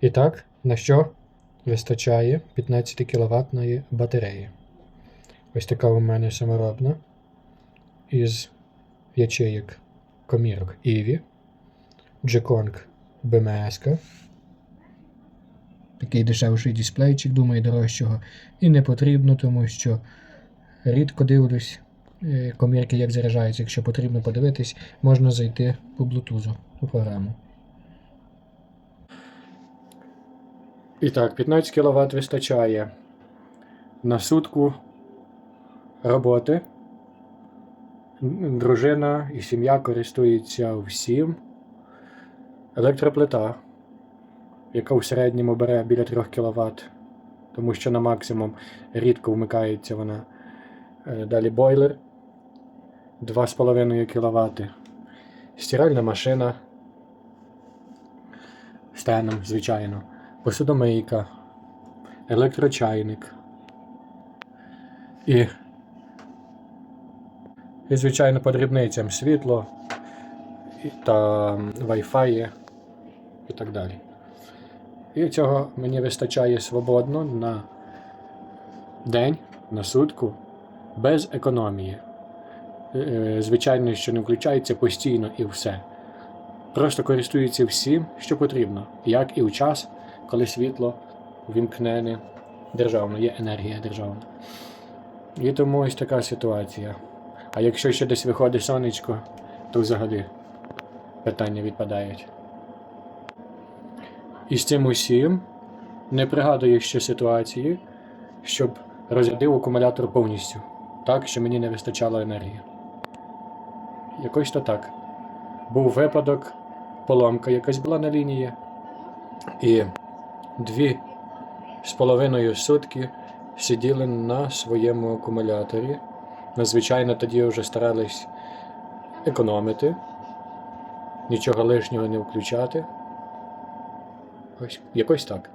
І так, на що вистачає 15 кВт батареї? Ось така у мене саморобна із ячеїк комірок Іві, G-Kong BMS. Такий дешевший дисплейчик, думаю, дорожчого. І не потрібно, тому що рідко дивлюсь е, комірки, як заряджаються. Якщо потрібно подивитись, можна зайти по Bluetooth у програму. І так, 15 кВт вистачає на сутку роботи. Дружина і сім'я користуються всім. Електроплита, яка в середньому бере біля 3 кВт, тому що на максимум рідко вмикається вона. Е, Далі бойлер 2,5 кВт. Стиральна машина з теном, звичайно. Посудомийка, електрочайник. І, і звичайно, по дрібницям світло та Wi-Fi і так далі. І цього мені вистачає свободно на день, на сутку, без економії. Е, Звичайно, що не включається постійно і все. Просто користується всім, що потрібно, як і у час, коли світло вімкнене державно, є енергія державна. І тому ось така ситуація. А якщо ще десь виходить сонечко, то взагалі питання відпадають. І з цим усім не пригадую ще ситуації, щоб розрядив акумулятор повністю, так, що мені не вистачало енергії. Якось то так. Був випадок, поломка якась була на лінії, і дві з половиною сутки сиділи на своєму акумуляторі. Ми, тоді вже старались економити, нічого лишнього не включати. Ось якось так.